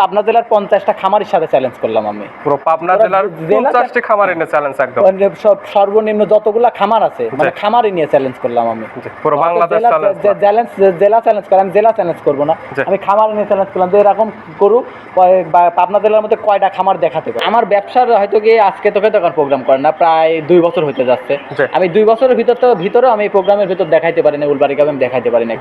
পাবনা জেলার পঞ্চাশটা খামারের সাথে চ্যালেঞ্জ করলাম আমি। পুরো পাবনা জেলার পঞ্চাশটি খামার এনে চ্যালেঞ্জ একদম। মানে সর্বনিম্ন যতগুলা খামার আছে মানে জি। খামারই নিয়ে চ্যালেঞ্জ করলাম আমি। পুরো বাংলাদেশ চ্যালেঞ্জ জেলা চ্যালেঞ্জ করে আমি জেলা চ্যালেঞ্জ করব না। আমি খামার নিয়ে চ্যালেঞ্জ করলাম। যে এরকম করুক পাবনা জেলার মধ্যে কয়টা খামার দেখাতে পারে? আমার ব্যবসার হয়তো কি আজকে তোকে তখন প্রোগ্রাম করে না প্রায় দুই বছর হতে যাচ্ছে। আমি দুই বছরের ভিতর তো ভিতরেও আমি এই প্রোগ্রামের ভিতর দেখাইতে পারি না উলবাড়ি আমি দেখাইতে পারি না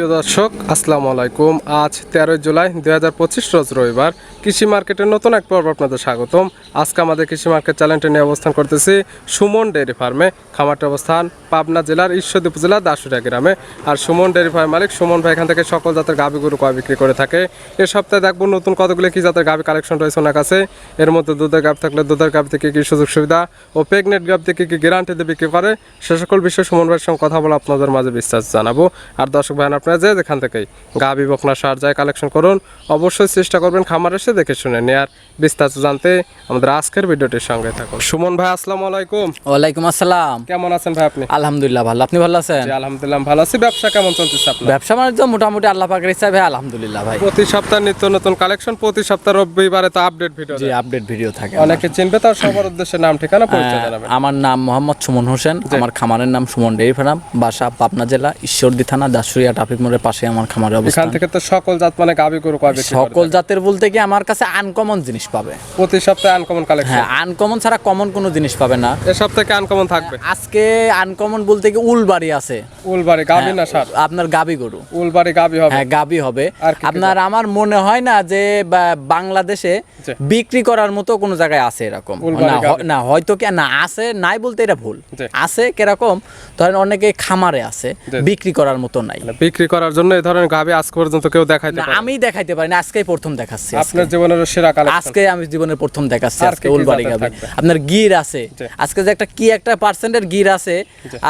প্রিয় দর্শক, আসসালামু আলাইকুম। আজ তেরোই জুলাই দুই হাজার পঁচিশ রোজ রবিবার। কৃষি মার্কেটের নতুন এক পর্ব আপনাদের স্বাগতম। আজকে আমাদের কৃষি মার্কেট চ্যানেলটা নিয়ে অবস্থান করতেছি সুমন ডেয়ারি ফার্মে। খামারটির অবস্থান পাবনা জেলার ঈশ্বরদী উপজেলা দাসুরিয়া গ্রামে। আর সুমন ডেয়ারি ফার্ম মালিক সুমন ভাই এখান থেকে সকল জাতের গাভি গরু কয় বিক্রি করে থাকে। এ সপ্তাহে দেখব নতুন কতগুলো কি জাতের গাভি কালেকশন রয়েছে ওনার কাছে। এর মধ্যে দুধের গাভ থাকলে দুধের গাভ থেকে কি সুযোগ সুবিধা ও প্রেগনেন্ট গাভ থেকে কি গ্যারান্টি দিয়ে বিক্রি করে, সে সকল বিষয়ে সুমন ভাইয়ের সঙ্গে কথা বলে আপনাদের মাঝে বিস্তার জানাব। আর দর্শক ভাই আপনারা যে যেখান থেকেই গাভি বকনা সার যায় কালেকশন করুন অবশ্যই চেষ্টা করবেন খামার এসে দেখে শুনে নেয়ার। বিস্তারিত জানতে আমাদের আজকের ভিডিওটির সঙ্গে থাকুন। সুমন ভাই আসসালামু আলাইকুম। ওয়ালাইকুম আসসালাম। কেমন আছেন ভাই আপনি? আলহামদুলিল্লাহ ভালো। আপনি ভালো আছেন? জি, আলহামদুলিল্লাহ ভালো আছি। ব্যবসা কেমন চলতেছে আপনার? ব্যবসা বাণিজ্য মোটামুটি আল্লাহ পাকের হিসাবে আলহামদুলিল্লাহ ভাই। প্রতি সপ্তাহে নিত্য নতুন কালেকশন প্রতি সপ্তাহ রবিবারে তো আপডেট ভিডিও জি আপডেট ভিডিও থাকে অনেকে চিনবে তার সবার উদ্দেশ্যে নাম ঠিকানা পরিচয় জানাবেন। আমার নাম মোহাম্মদ সুমন হোসেন। আমার খামারের নাম সুমন ডেইরি ফার্ম বাসা পাবনা জেলা ঈশ্বরদী থানা দাসুরিয়া ট্রাফিক মোড়ের পাশে আমার খামারের এখান থেকে তো সকল জাত মানে গাবি গরু বিক্রি করে সকল জাতের বলতে কি আমার কাছে আনকমন জিনিস পাবে। প্রতি সপ্তাহে আনকমন কালেকশন হ্যাঁ আনকমন ছাড়া কমন কোনো জিনিস পাবে না। এ সপ্তাহে আনকমন থাকবে? আজকে আনকমন বলতে কি উলবাড়ি আছে। উলবাড়ি গাবি না সার? আপনার গাবি গরু। উলবাড়ি গাবি হবে? হ্যাঁ গাবি হবে। আপনার আমার মনে হয় না যে বাংলাদেশে বিক্রি করার মতো কোনো জায়গায় আছে এরকম। না, হয়তো কি না আছে নাই বলতে এটা ভুল। আছে কীরকম? ধরেন অনেকে খামারে আছে বিক্রি করার মতো নাই। মানে বিক্রি করার জন্য এই ধরনের গাবি আজ পর্যন্ত কেউ দেখাইতে না পারে আমি দেখাইতে পারি না আজকেই প্রথম দেখাচ্ছি আপনার জীবনের সেরা কালেকশন আজকে আমি জীবনের প্রথম দেখাচ্ছি আজকে উলবাড়ি থাকবে? আপনার গির আছে। আজকে যে একটা কি একটা পার্সেন্টের গির আছে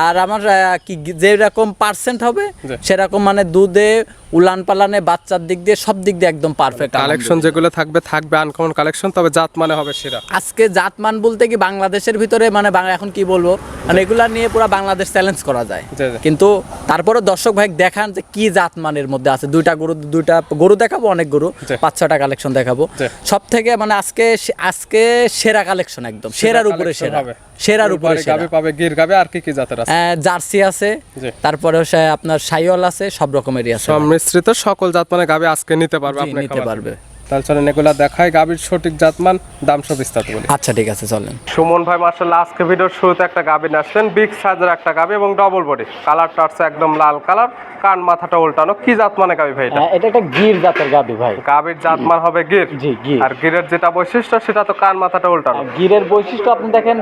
আর আমার কি যে রকম পার্সেন্ট হবে সেরকম মানে দুধে উলান পালানে বাচ্চার দিক দিয়ে সব দিক দিয়ে একদম পারফেক্ট কালেকশন যেগুলো থাকবে থাকবে আনকমন কালেকশন তবে জাত মানে হবে সেরা। আজকে জাত মান বলতে কি বাংলাদেশের ভিতরে মানে বাংলা এখন কি বলব? মানে এগুলা নিয়ে পুরো বাংলাদেশ চ্যালেঞ্জ করা যায়। কিন্তু তারপরে দর্শক ভাই দেখান যে কি জাত মানের মধ্যে আছে? দুইটা গরু দুইটা গরু দেখাবো অনেক গরু পাঁচ ছটা কালেকশন দেখাবো। সব থেকে মানে আজকে আজকে সেরা কালেকশন একদম সেরার উপরে সেরা সেরার উপরে গাবে পাবে গির গাবে আর কি কি জাতের আছে? জার্সি আছে তারপরে আপনার সাইওয়াল আছে সব রকমেরই আছে। সব মিশ্রিত সকল জাত মানে গাবে আজকে নিতে পারবে আপনি নিতে পারবে। তাহলে চলেন এগুলা দেখায় গাবির সঠিক জাতমান দাম সব বিস্তারিত বলি। আচ্ছা ঠিক আছে চলেন। সুমন ভাই মার্শাল্লাহ আজকে ভিডিওর শুরুতে একটা গাবি নিয়ে বিগ সাইজের একটা গাবি এবং ডবল বডি কালারটা হচ্ছে একদম লাল কালার। কান মাথাটা উল্টানো। কি জাত মানে গাবি ভাই এটা? এটা একটা গির জাতের গাবি ভাই। গাবির জাত মান হবে গির? জি গির। আর গিরের যেটা বৈশিষ্ট্য সেটা তো কান মাথাটা উল্টানো। গিরের বৈশিষ্ট্য আপনি দেখেন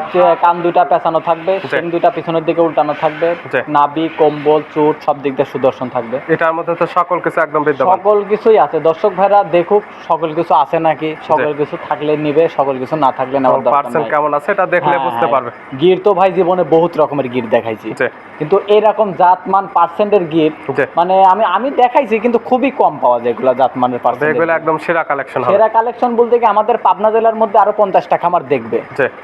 কান দুইটা পেঁচানো থাকবে দুইটা পিছনের দিকে উল্টানো থাকবে। নাভি কম্বল চুট সব দিক দিয়ে সুদর্শন থাকবে। এটার মধ্যে তো সকল কিছু একদম বিদ্যমান। সকল কিছুই আছে। দর্শক ভাইরা দেখুক সকল কিছু আছে নাকি? সকল কিছু থাকলে নিবে সকল কিছু না থাকলে নেওয়ার দরকার নাই। কেমন আছে এটা দেখলে হ্যাঁ, বুঝতে পারবে। গির তো ভাই জীবনে বহুত রকমের গির দেখাইছি। কিন্তু এরকম জাতমান পার্সেন্টের গির মানে আমি আমি দেখাইছি কিন্তু খুবই কম পাওয়া যায় এগুলা জাতমানের পার্সেন্ট এগুলো একদম সেরা কালেকশন সেরা কালেকশন বলতে কি আমাদের পাবনা জেলার মধ্যে আরও পঞ্চাশটা খামার দেখবে।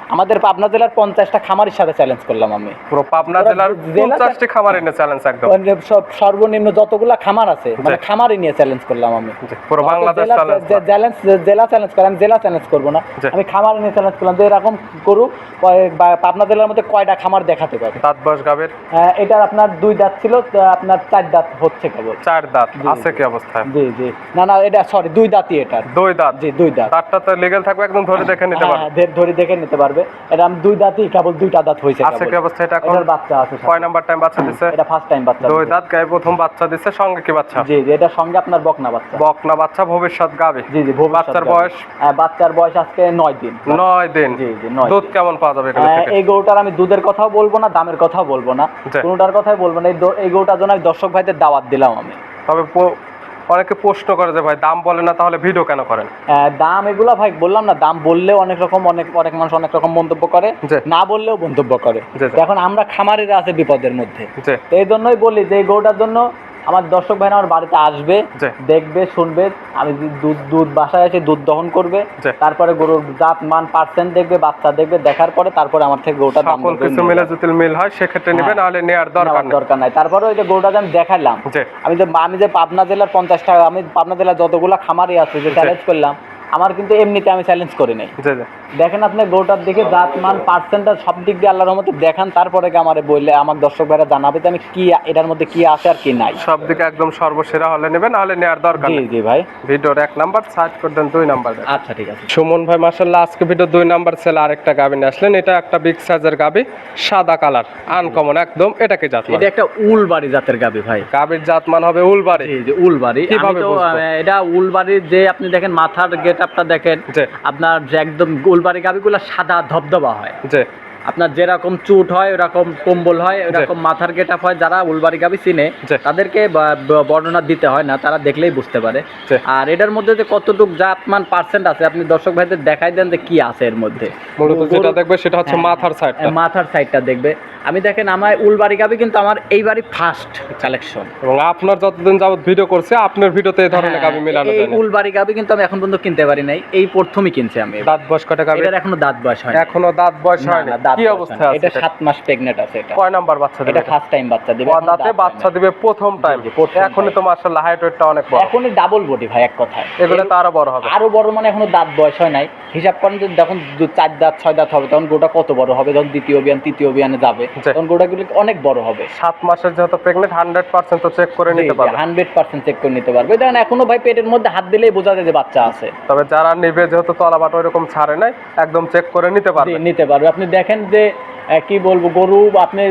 আমাদের পাবনা জেলার পঞ্চাশটা খামারের সাথে চ্যালেঞ্জ করলাম আমি। পুরো পাবনা জেলার জেলা- পঞ্চাশটি খামার এনে চ্যালেঞ্জ একদম। মানে সর্বনিম্ন যতগুলা খামার আছে মানে জি। খামারই নিয়ে চ্যালেঞ্জ করলাম আমি। পুরো বাংলাদেশ চ্যালেঞ্জ চ্যালেঞ্জ জেলা চ্যালেঞ্জ করে আমি জেলা চ্যালেঞ্জ করব না। আমি খামার নিয়ে চ্যালেঞ্জ করলাম যে এরকম বা পাবনা জেলার মধ্যে কয়টা খামার দেখাতে পারে? দাঁত বয়স গাবের এটার আপনার দুই দাঁত ছিল আপনার চার দাঁত হচ্ছে কেবল। চার দাঁত আছে কি অবস্থায় জি জি। না না এটা সরি দুই দাঁতই এটার। দুই দাঁত? জি দুই দাঁত। দাঁতটা তো লিগেল থাকবে একদম ধরে দেখে নিতে হ্যাঁ, পারবে। হ্যাঁ, ধরে দেখে নিতে পারবে। এটা আমি দুই দাঁতই কেবল দুইটা দাঁত হয়েছে আছে কি অবস্থায় এটা এখন? বাচ্চা আছে। কয় নাম্বার টাইম বাচ্চা দিছে? এটা ফার্স্ট টাইম বাচ্চা দুই দাঁত গায়ে প্রথম বাচ্চা দিছে সঙ্গে কি বাচ্চা? জি জি এটার সঙ্গে আপনার বকনা বাচ্চা। বকনা বাচ্চা ভবিষ্যৎ গাবে। জি জি বাচ্চার বয়স? হ্যাঁ, বাচ্চার বয়স আজকে নয় দিন। নয় দিন? জি, জি, নয় দুধ কেমন পাওয়া যাবে হ্যাঁ, এই গরুটার আমি দুধের কথাও বলব না দামের কথাও বলব না। কোনোটার কথাই বলব না। এই গরুটার জন্য আমি দর্শক ভাইদের দাওয়াত দিলাম আমি। তবে অনেকে প্রশ্ন করে যে ভাই দাম বলে না তাহলে ভিডিও কেন করেন? দাম এগুলো ভাই বললাম না দাম বললেও অনেক রকম অনেক অনেক মানুষ অনেক রকম মন্তব্য করে। না বললেও মন্তব্য করে। এখন আমরা খামারিরা আছে বিপদের মধ্যে। এই জন্যই বলি যে এই গরুটার জন্য আমার দর্শক ভাই আমার বাড়িতে আসবে দেখবে শুনবে আমি দুধ দুধ বাসায় এসে দুধ দহন করবে তারপরে গরুর জাত মান পার্সেন্ট দেখবে বাচ্চা দেখবে দেখার পরে তারপরে আমার থেকে গরুটা সকল কিছু মিলে যদি মিল হয় সেক্ষেত্রে নিবে হ্যাঁ। নাহলে নেওয়ার দরকার দরকার নাই। তারপরে ওই যে গরুটা আমি দেখালাম আমি যে আমি যে পাবনা জেলার পঞ্চাশ টাকা আমি পাবনা জেলার যতগুলো খামারই আছে যে চ্যালেঞ্জ করলাম আমার কিন্তু এমনিতে আমি চ্যালেঞ্জ করি নাই। দেখেন আপনি গোটার দিকে জাত মান পার্সেন্টটা সব দিক দিয়ে আল্লাহর রহমতে দেখান তারপরে কি আমারে বললে আমার দর্শক ভাইরা জানাবে যে আমি কি এটার মধ্যে কি আছে আর কি নাই। সব দিকে একদম সর্বসেরা হলে নেবে নাহলে নেওয়ার দরকার জি জি ভাই। ভিডিওর এক নাম্বার সার্চ করে দেন দুই নাম্বার আচ্ছা ঠিক আছে। সুমন ভাই মার্শাল্লাহ আজকে ভিডিও দুই নাম্বার সেল আরেকটা গাবি নিয়ে আসলেন। এটা একটা বিগ সাইজের গাবি সাদা কালার আনকমন একদম এটা কি জাত এটা একটা উলবাড়ি জাতের গাবি ভাই। গাবির জাত মান হবে উলবাড়ি। জি জি উলবাড়ি। কীভাবে এটা উলবাড়ির যে আপনি দেখেন মাথার গেট আপটা দেখেন আপনার যে একদম গোলবাড়ি গাবিগুলো সাদা ধবধবা হয়। আপনার যেরকম চুট হয় ওরকম কম্বল হয় ওরকম মাথার গেট হয় যারা উলবাড়ি গাবি চিনে তাদেরকে বর্ণনা দিতে হয় না তারা দেখলেই বুঝতে পারে। আর এটার মধ্যে যে কতটুক জাতমান পার্সেন্ট আছে আপনি দর্শক ভাইদের দেখাই দেন যে কি আছে এর মধ্যে। যেটা দেখবে সেটা হচ্ছে হ্যাঁ, মাথার সাইডটা মাথার সাইডটা দেখবে। আমি দেখেন আমার উলবাড়ি গাবি কিন্তু আমার এইবারই ফার্স্ট কালেকশন এবং আপনার যতদিন যাবত ভিডিও করছে আপনার ভিডিওতে এই ধরনের গাবি মেলানো হ্যাঁ, এই উলবাড়ি গাবি কিন্তু আমি এখন পর্যন্ত কিনতে পারি নাই। এই প্রথমই কিনছি আমি দাঁত বয়স কটা গাবি? এটার এখনও দাঁত বয়স হয় এখনও দাঁত বয়স হয়নি। কি অবস্থা আছে? এটা এটা? মাস প্রেগনেন্ট আছে এটা। কয় নাম্বার বাচ্চা দেবে এটা ফার্স্ট টাইম বাচ্চা দিবে এখনও দাঁতে বাচ্চা দিবে প্রথম টাইম এখনই তো মার্শাল্লাহ হাইট ওয়েটটা অনেক বড়। এখনই ডাবল বডি ভাই এক কথায়। এগুলো তো আরও বড় হবে। আরও বড় মানে এখনও দাঁত বয়স হয় নাই। হিসাব করেন যে যখন চার দাঁত ছয় দাঁত হবে তখন গোটা কত বড় হবে? যখন দ্বিতীয় বিয়ান তৃতীয় বিয়ানে যাবে। তখন গোটাগুলো অনেক বড় হবে। মাসের যেহেতু তো চেক করে নিতে পারবে। হান্ড্রেড পার্সেন্ট চেক করে নিতে পারবে। দেখেন এখনও ভাই পেটের মধ্যে হাত দিলেই বোঝা যায় যে বাচ্চা আছে। তবে যারা নেবে যেহেতু তলাবাট ওইরকম ছাড়ে নাই একদম চেক করে নিতে পারবে। নিতে পারবে। আপনি দেখেন যে কি বলব গরু আপনি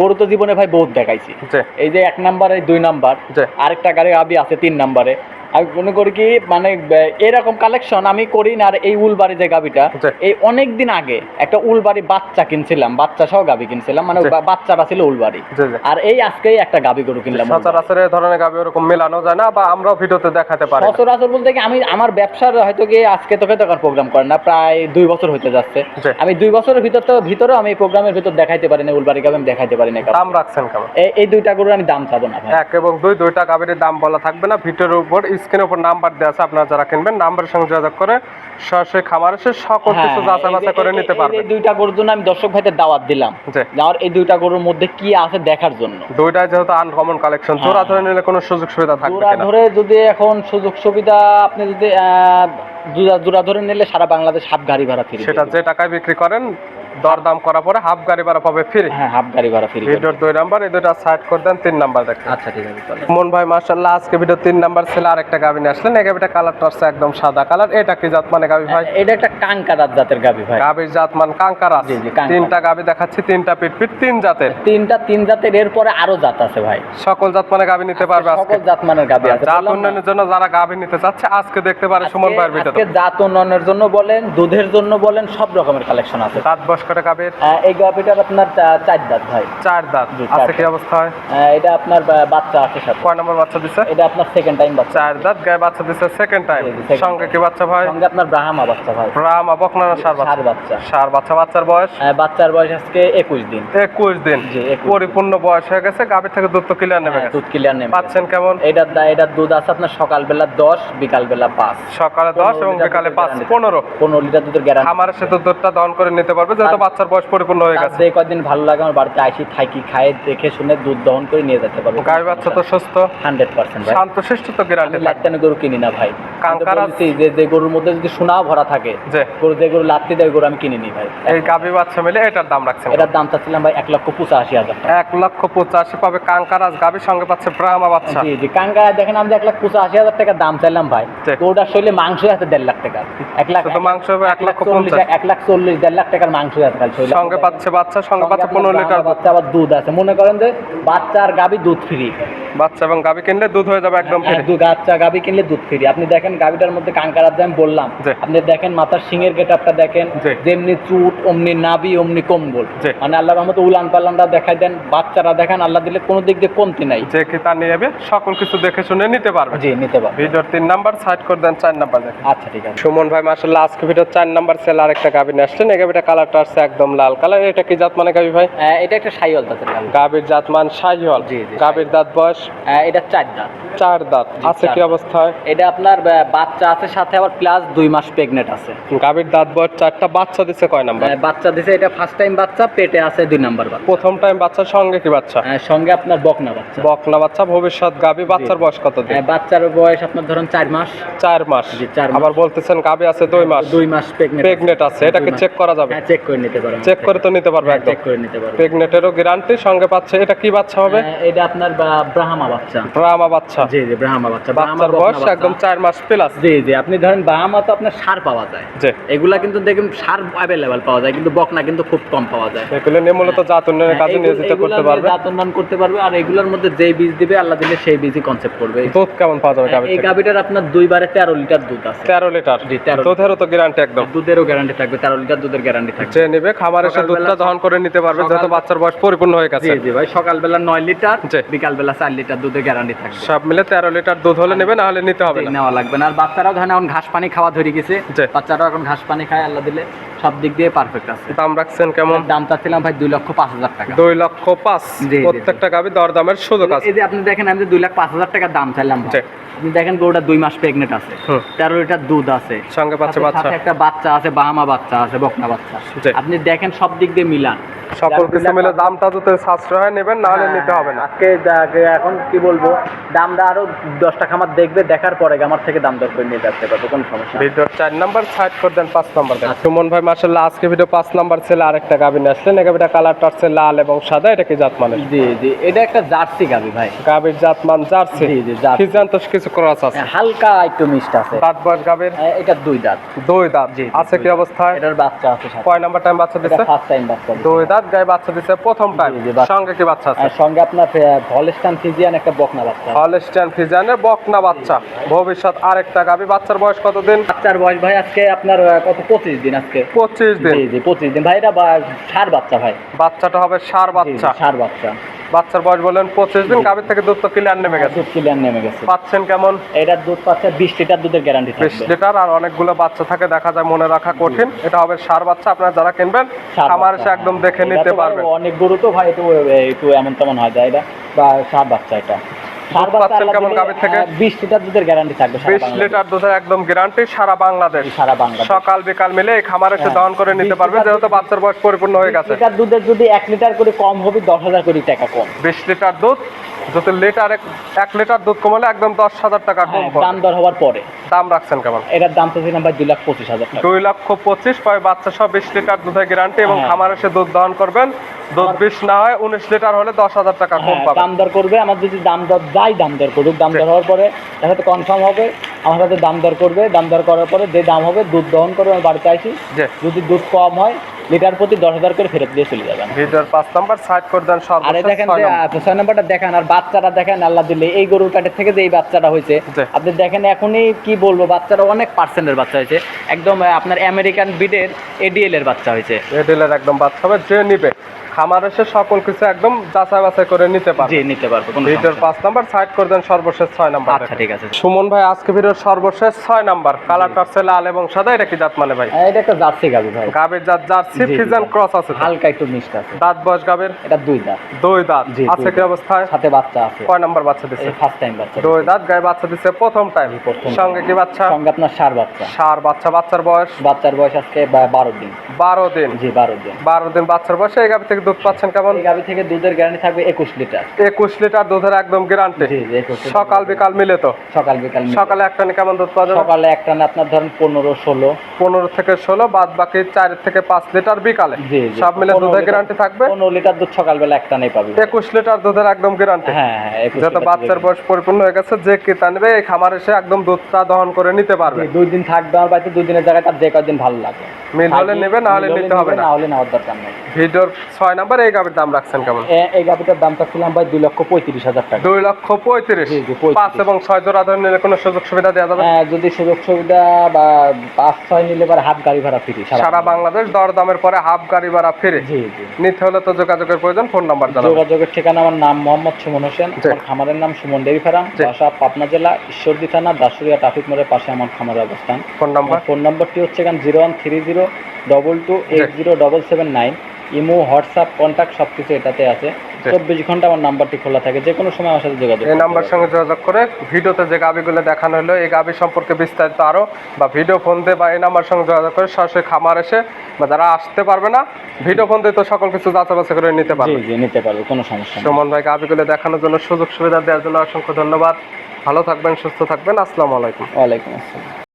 গরু তো জীবনে ভাই বহুত দেখাইছি। এই যে এক নাম্বারে দুই নাম্বার আরেকটা গাড়ি আবি আছে তিন নাম্বারে। আমি মনে করি কি মানে এরকম কালেকশন আমি করি না আর এই উলবাড়ি যে গাবিটা এই অনেক দিন আগে একটা উলবাড়ি বাচ্চা কিনছিলাম বাচ্চা সহ গাবি কিনছিলাম মানে বাচ্চাটা ছিল উলবাড়ি। জি আর এই আজকেই একটা গাবি গরু কিনলাম। সচরাচর এই ধরনের গাবি ওরকম মেলানো যায় না বা আমরাও ভিডিওতে দেখাতে পারি সচরাচর বলতে কি আমি আমার ব্যবসার হয়তো কি আজকে তোকে তখন প্রোগ্রাম করে না প্রায় দুই বছর হতে যাচ্ছে। আমি দুই বছরের ভিতর তো ভিতরে আমি এই প্রোগ্রামের ভিতর দেখাইতে পারি না উলবাড়ি গাবি আমি দেখাইতে পারি না দাম রাখছেন কেমন? এই- দুইটা গরুর আমি দাম চাবো না এক এবং দুই দুইটা গাভীর দাম বলা থাকবে না ভিডিওর উপর স্ক্রিনের উপর নাম্বার দেওয়া আছে আপনারা যারা কিনবেন নাম্বারের সঙ্গে যোগাযোগ করে সরাসরি খামার এসে সকল হ্যাঁ, কিছু যাচাই বাছাই করে নিতে পারবেন। এই দুইটা গরুর জন্য আমি দর্শক ভাইদের দাওয়াত দিলাম। যে আমার এই দুইটা গরুর মধ্যে কি আছে দেখার জন্য? দুইটাই যেহেতু আনকমন কালেকশন হ্যাঁ। জোড়া ধরে নিলে কোনো সুযোগ সুবিধা থাকবে জোড়া ধরে যদি এখন সুযোগ সুবিধা আপনি যদি জোড়া ধরে নিলে সারা বাংলাদেশ হাফ গাড়ি ভাড়া ফ্রি সেটা যে টাকায় বিক্রি করেন দরদাম করার পরে হাফ গাড়ি ভাড়া পাবে ফ্রি হ্যাঁ হাফ গাড়ি ভাড়া ফ্রি ভিডিওর দুই নাম্বার এই দুইটা সাইড করে দেন তিন নাম্বার দেখেন। আচ্ছা ঠিক আছে মন ভাই মার্শাল্লাহ আজকে ভিডিও তিন নাম্বার ছিল আরেকটা গাভি নিয়ে আসলেন। এই গাভিটা কালারটা হচ্ছে একদম সাদা কালার এটা কি জাত মানে গাভি ভাই? এটা একটা কাঙ্কাদার জাতের গাবি ভাই। গাভির জাত মান জি, কাঙ্কার। তিনটা গাভি দেখাচ্ছি তিনটা পিট পিট তিন জাতের। তিনটা তিন জাতের এরপরে আরও জাত আছে ভাই। সকল জাত মানে গাভি নিতে পারবে আজকে। সকল জাত মানের গাবি আছে। জাত উন্নয়নের জন্য যারা গাভি নিতে চাচ্ছে আজকে দেখতে পারে সুমন ভাইয়ের ভিডিওতে। আজকে জাত উন্নয়নের জন্য বলেন দুধের জন্য বলেন সব রকমের কালেকশন আছে। দাঁত বয়স গাভির? এই গাবিটার আপনার চার দাঁত ভাই। চার দাঁত। কি অবস্থা হয়? এটা আপনার বাচ্চা আছে সাথে। কয় নম্বর বাচ্চা দিছে? এটা আপনার সেকেন্ড টাইম বাচ্চা। চার দাঁত গায়ে বাচ্চা দিছে সেকেন্ড টাইম সঙ্গে কি বাচ্চা ভাই? সঙ্গে আপনার ব্রাহ্মা বাচ্চা ভাই। রাম বকনা না সার বাচ্চা। সার বাচ্চা। সার বাচ্চা বাচ্চার বয়স? বাচ্চার বয়স আজকে একুশ দিন। একুশ দিন। পরিপূর্ণ বয়স হয়ে গেছে গাভীর থেকে দুধ তো ক্লিয়ার নেমে হ্যাঁ, গেছে। দুধ ক্লিয়ার নেই পাচ্ছেন কেমন? এটার দা- এটার দুধ আছে আপনার সকাল সকালবেলা দশ বিকালবেলা পাঁচ। সকালে দশ এবং বিকালে দুধের পাঁচ guarantee। পনেরো। পনেরো লিটার দুধের গ্যারান্টি খামারের সাথে দুধটা দহন করে নিতে পারবে যেহেতু আর- বাচ্চার বয়স পরিপূর্ণ হয়ে গেছে। যে কদিন ভালো লাগে আমার বাড়িতে আইসি থাকি খাই দেখে শুনে দুধ দহন করে নিয়ে যেতে পারব। গাই বাচ্চা তো সুস্থ। হান্ড্রেড পার্সেন্ট শিষ্ট তো গ্যারান্টি আমি গরু কিনি না ভাই। তো কাঙ্কার যে যে গরুর মধ্যে যদি সোনাও ভরা থাকে গরু যে গরু লাত্তি দেয় গরু আমি কিনি নি ভাই। এই গাভী বাচ্চা মিলে এটার দাম রাখছেন এটার দাম চাচ্ছিলাম ভাই এক লক্ষ পঁচাশি হাজার এক লক্ষ পঁচাশি পাবে কাঙ্কারাজ গাভীর সঙ্গে পাচ্ছে ব্রাহ্মা বাচ্চা। জি জি কাঙ্কা দেখেন আমি এক লাখ পঁচাশি হাজার টাকা দাম চাইলাম ভাই। শরীরে মাংস আছে দেড় লাখ টাকা। এক লাখ মাংস হবে এক চল্লিশ এক লাখ চল্লিশ দেড় লাখ টাকার মাংস আছে শরীরে। সঙ্গে পাচ্ছে বাচ্চা সঙ্গে পাচ্ছে পনেরো লিটার বাচ্চা আবার দুধ আছে। মনে করেন যে বাচ্চা আর গাবি দুধ ফ্রি বাচ্চা এবং গাবি কিনলে দুধ হয়ে যাবে একদম হ্যাঁ, ফ্রি দুধ বাচ্চা গাবি কিনলে দুধ ফ্রি আপনি দেখেন গাবিটার মধ্যে কাঙ্কার আছে আমি বললাম। আপনি দেখেন মাথার সিংয়ের গেট আপটা দেখেন। যেমনি চুট অমনি নাবি অমনি কম্বল। মানে আল্লাহ রহমতে উলান পালানটা দেখাই দেন বাচ্চারা দেখেন আল্লাহ দিলে কোনো দিক দিয়ে কমতি নাই। যে কি তা নিয়ে যাবে সকল কিছু দেখে শুনে নিতে পারবে। জি নিতে পারবে। ভিডিওর তিন নাম্বার সাইড করে দেন চার নাম্বার দেখেন। আচ্ছা ঠিক আছে। সুমন ভাই মাসাল্লাহ আজকে ভিডিও চার নাম্বার সেল আর একটা গাবি নিয়ে আসছেন এই গাবিটা কালারটা আসছে একদম লাল। কালার এটা কি জাত মানে গাবি ভাই? আহ, এটা একটা সাইওয়াল দাঁতের গাবি। গাবির জাত মান জি, গাবির দাঁত বয়স এটা চার দাঁত। চার দাঁত। আছে কি অবস্থায়? এটা আপনার বাচ্চা আছে সাথে আবার প্লাস দুই মাস প্রেগনেন্ট আছে। গাবির দাঁত বয়স চারটা বাচ্চা দিছে কয় নাম্বার? বাচ্চা দিছে এটা ফার্স্ট টাইম বাচ্চা পেটে আছে দুই নাম্বার বাচ্চা। প্রথম টাইম বাচ্চার সঙ্গে কি বাচ্চা? সঙ্গে আপনার বকনা বাচ্চা। বকনা বাচ্চা ভবিষ্যৎ বাচ্চার বয়স কত দিন? বাচ্চার বয়স আপনার ধরুন চার মাস। চার মাস। আবার বলতেছেন গাবি আছে দুই মাস। দুই মাস প্রেগনেন্ট আছে। এটাকে চেক করা যাবে? হ্যাঁ চেক করে নিতে পারবেন চেক করে তো নিতে পারবে একদম। চেক করে নিতে পারবেন প্রেগনেন্টেরও গ্যারান্টি সঙ্গে পাচ্ছে এটা কি বাচ্চা হবে? এটা আপনার ব্রাহ্মা বাচ্চা। ব্রাহ্মা বাচ্চা। জি জি ব্রাহ্মা বাচ্চা বাচ্চার বয়স একদম মাস প্লাস। জি জি আপনি ধরেন ব্রাহ্মা তো আপনার সার পাওয়া যায়। জি। এগুলা কিন্তু দেখুন সার পাওয়া যায় কিন্তু বকনা কিন্তু খুব কম পাওয়া যায়। এগুলো নিয়ে মূলত জাত উন্নয়নের কাজে হ্যাঁ, নিয়োজিত করতে পারবে। জাত উন্নয়ন করতে পারবে আর এগুলোর মধ্যে যেই বীজ দিবে আল্লাহ দিলে সেই বীজই কনসেপ্ট করবে। দুধ কেমন পাওয়া যাবে গাভী এই গাভিটার আপনার দুইবারে লিটার দুধ আছে। তেরো লিটার? জি, 13 দুধেরও তো গ্যারান্টি একদম। দুধেরও গ্যারান্টি থাকবে তেরো লিটার দুধের গ্যারান্টি থাকবে। যে নিবে খামার এসে দুধটা দহন করে নিতে পারবে বাচ্চার বয়স পরিপূর্ণ হয়ে গেছে। জি জি ভাই সকালবেলা নয় লিটার। বিকালবেলা চার লিটার দুধের গ্যারান্টি থাকবে। সব মিলে তেরো লিটার দুধ হলে নেবে না হলে নিতে হবে নেওয়া লাগবে না। আর বাচ্চারাও ধরেন এখন ঘাস পানি খাওয়া ধরে গেছে। বাচ্চারাও এখন ঘাস পানি খায় আল্লাহ দিলে সব দিক দিয়ে পারফেক্ট আছে। দাম রাখছেন কেমন? দাম চাচ্ছিলাম ভাই দুই লক্ষ পাঁচ হাজার টাকা। দুই লক্ষ পাঁচ। প্রত্যেক টাকা দর দামের দরদামের সুযোগ আছে। এই যে আপনি দেখেন আমি যে দুই লাখ পাঁচ হাজার টাকা দাম চাইলাম। আপনি দেখেন গরুটা দুই মাস প্রেগনেন্ট আছে। তেরো লিটার দুধ আছে। সঙ্গে পাচ্ছে বাচ্চা। একটা বাচ্চা আছে বাহামা বাচ্চা আছে বকনা বাচ্চা। আপনি দেখেন সব দিক দিয়ে মিলান। সকল কিছু মিলে দামটা যদি সাশ্রয় নেবেন না হলে নিতে হবে না। আজকে এখন কি বলব দামটা আরও দশটা খামার দেখবে দেখার পরে আমার থেকে দাম দর করে নিয়ে যাচ্ছে পারব কোনো সমস্যা। ভিডিওর চার নাম্বার সাইড করে দেন পাঁচ নাম্বার দেন। সুমন ভাই মার্শাল্লাহ আজকে ভিডিও পাঁচ নাম্বার ছেলে আরেকটা গাভী নিয়ে আসলেন। গাভীটা কালারটা হচ্ছে লাল এবং সাদা এটা কি জাত মানে জি জি এটা একটা জার্সি গাবি ভাই। গাভীর জাত মান জার্সি। জি, জি, জার্সি। তো কিছু ক্রস আছে। হালকা একটু মিষ্ট আছে। দাঁত বয়স হ্যাঁ, এটা দুই দাঁত। দুই দাঁত। জি, আছে কি অবস্থায়? এটার বাচ্চা আছে কয় নাম্বার টাইম বাচ্চা দিচ্ছে ফার্স্ট টাইম বাচ্চা দুই দাঁত গায়ে বাচ্চা দিচ্ছে প্রথম টাইম। সঙ্গে কি বাচ্চা আছে? আর সঙ্গে আপনার ফিজিয়ান একটা বকনা বাচ্চা হলস্টাইন ফিজানের বকনা বাচ্চা। ভবিষ্যৎ আরেকটা গাভী বাচ্চার বয়স কতদিন? বাচ্চার বয়স ভাই আজকে আপনার কত পঁচিশ দিন আজকে। পঁচিশ দিন। জি জি পঁচিশ দিন। ভাই এটা ষাঁড় বাচ্চা ভাই। বাচ্চাটা হবে সার বাচ্চা। সার বাচ্চা। বাচ্চার বয়স বলেন পঁচিশ দিন গাভীর থেকে দুধ তো ক্লিয়ার নেমে গেছে। দুধ ক্লিয়ার নেমে গেছে। পাচ্ছেন কেমন? এটার দুধ পাচ্ছে বিশ লিটার দুধের গ্যারান্টি বিশ লিটার আর অনেকগুলো বাচ্চা থাকে দেখা যায় মনে রাখা কঠিন। এটা হবে সার বাচ্চা আপনারা যারা কিনবেন আমার এসে একদম। দেখে নিতে পারবেন। অনেক গরু তো ভাই একটু এমন তেমন হয় যায় এটা বা সার বাচ্চা এটা। বাচ্চা পাচ্ছেন কেমন গাভীর থেকে? আহ, বিশ লিটার দুধের গ্যারান্টি থাকবে। লিটার দুধের একদম গ্যারান্টি সারা বাংলাদেশ সারা বাংলাদেশ সকাল বিকাল মিলে এই খামার এসে হ্যাঁ। দহন করে নিতে পারবে যেহেতু বাচ্চার বয়স পরিপূর্ণ হয়ে গেছে লিটার দুধের যদি এক লিটার করে কম হবে দশ হাজার কোটি টাকা কম বিশ লিটার দুধ যদি লিটার এক লিটার দুধ কমালে একদম দশ হাজার টাকা কম হ্যাঁ, দাম দর হওয়ার পরে। দাম রাখছেন কেমন? এটার দাম তো ভাই দুই লাখ পঁচিশ হাজার দুই লক্ষ পঁচিশ পায় বাচ্চা সহ বিশ লিটার দুধের গ্যারান্টি এবং হ্যাঁ। খামার এসে দুধ দহন করবেন। দুধ বিশ না হয় উনিশ লিটার হলে দশ হাজার টাকা কম হ্যাঁ, পাবেন। দাম দর করবে আমার যদি দাম দর যাই দাম দর করুক দাম দর হওয়ার পরে তার সাথে কনফার্ম হবে আমার সাথে দাম দর করবে দাম দর করার পরে যে দাম হবে দুধ দহন করবে আমি বাড়িতে আসি। যদি দুধ কম হয় লিটার প্রতি দশ হাজার করে ফেরত দিয়ে চলে যাবেন। ভিডিওর পাঁচ নাম্বার সাইড করে দেন আরে সর্বশেষ দেখেন যে। আহ, ছয় নম্বরটা দেখেন আর বাচ্চাটা দেখেন আল্লাহ দিলে এই গরুর কাঠের থেকে যে এই বাচ্চাটা হয়েছে আপনি দেখেন এখনই কি বলব বাচ্চাটা অনেক পার্সেন্টের বাচ্চা হয়েছে। একদম আপনার আমেরিকান বিডের এডিএল এর বাচ্চা হয়েছে। এডিলের একদম বাচ্চা হবে যে নিবে। খামার এসে সকল কিছু একদম যাচাই বাছাই করে নিতে পারবে। জি নিতে পারবে কোনো ভিডিওর পাঁচ নাম্বার সাইড করে দেন সর্বশেষ ছয় নাম্বার। আচ্ছা ঠিক আছে। সুমন ভাই আজকে ভিডিওর সর্বশেষ ছয় নাম্বার। কালারটা হচ্ছে লাল এবং সাদা এটা কি জাত মানে ভাই এটা একটা জার্সি গাবি ভাই। গাবের জাত জার্সি। ফিজান ক্রস আছে হালকা একটু মিষ্ট আছে। দাঁত বয়স গাবের এটা দুই দাঁত। দুই দাঁত। আছে কি অবস্থায়? সাথে বাচ্চা আছে। কয় নাম্বার বাচ্চা দিচ্ছে ফার্স্ট টাইম বাচ্চা দুই দাঁত গায়ে বাচ্চা দিচ্ছে প্রথম টাইম প্রথম সঙ্গে কি বাচ্চা? সঙ্গে আপনার সার বাচ্চা। সার বাচ্চা বাচ্চার বয়স? বাচ্চার বয়স আজকে বা- বারো দিন। বারো দিন। জি বারো দিন। বারো দিন বাচ্চার বয়সে এই গাভি থেকে দুধ পাচ্ছেন কেমন? এই গাভি থেকে দুধের গ্যারান্টি থাকবে একুশ লিটার। একুশ লিটার দুধের একদম গ্যারান্টি জি জি সকাল বিকাল মিলে তো? সকাল বিকাল সকালে একটা কেমন দুধ পাওয়া যাবে? সকালে একটা না আপনার ধরেন পনেরো ষোলো। পনেরো থেকে ষোলো বাদ বাকি চার থেকে পাঁচ লিটার বিকালে। জি জি সব মিলে দুধের গ্যারান্টি থাকবে। পনেরো লিটার দুধ সকালবেলা একটা নেই পাবে। একুশ লিটার দুধের একদম গ্যারান্টি হ্যাঁ হ্যাঁ যত বাচ্চার বয়স পরিপূর্ণ হয়ে গেছে যে ক্রেতা নেবে এই খামারে এসে একদম দুধটা দহন করে নিতে পারবে। দুই দিন থাকবে আর বাড়িতে দুই দিনের জায়গায় তার যে কয়েকদিন ভালো লাগে। মিল হলে নেবে না হলে নিতে হবে না। হলে নেওয়ার দরকার নেই। ভিডিওর ছয় নাম্বার এই গাবির দাম রাখছেন কেমন? এই গাভিটার দামটা ছিলাম ভাই দুই লক্ষ পঁয়ত্রিশ হাজার টাকা। দুই লক্ষ পঁয়ত্রিশ। পাঁচ এবং ছয় জোড়া ধরে নিলে কোনো সুযোগ সুবিধা দেওয়া যাবে? হ্যাঁ, যদি সুযোগ সুবিধা বা পাঁচ ছয় নিলে এবার হাত গাড়ি ভাড়া ফ্রি সারা বাংলাদেশ। দর দামের পরে হাফ গাড়ি ভাড়া ফিরে। নিতে হলে তো যোগাযোগের প্রয়োজন ফোন নাম্বার জানাবেন। যোগাযোগের ঠিকানা আমার নাম মোহাম্মদ সুমন হোসেন। খামারের নাম সুমন দেবী ফার্ম। বাসা পাবনা জেলা ঈশ্বরদী থানা দাসুরিয়া ট্রাফিক মোড়ের পাশে আমার খামারের অবস্থান। Phone number? ফোন নম্বরটি হচ্ছে এখানে zero one three zero double two eight zero double seven nine imo WhatsApp contact সব কিছু এটাতে আছে। চব্বিশ ঘণ্টা আমার নাম্বারটি খোলা থাকে যে কোনো সময় আমার সাথে যোগাযোগ এই নাম্বার সঙ্গে যোগাযোগ করে ভিডিওতে যে গাবিগুলো দেখানো হলো এই গাবি সম্পর্কে বিস্তারিত আরও বা ভিডিও ফোন দিয়ে বা এই নাম্বার সঙ্গে যোগাযোগ করে সরাসরি খামার এসে বা যারা আসতে পারবে না ভিডিও ফোন দিয়ে তো সকল কিছু যাচাই বাছাই করে নিতে পারবে। জি নিতে পারবে কোনো সমস্যা সুমন ভাই গাবিগুলো দেখানোর জন্য সুযোগ সুবিধা দেওয়ার জন্য অসংখ্য ধন্যবাদ। ভালো থাকবেন সুস্থ থাকবেন আসসালামু আলাইকুম। ওয়ালাইকুম আসসালাম।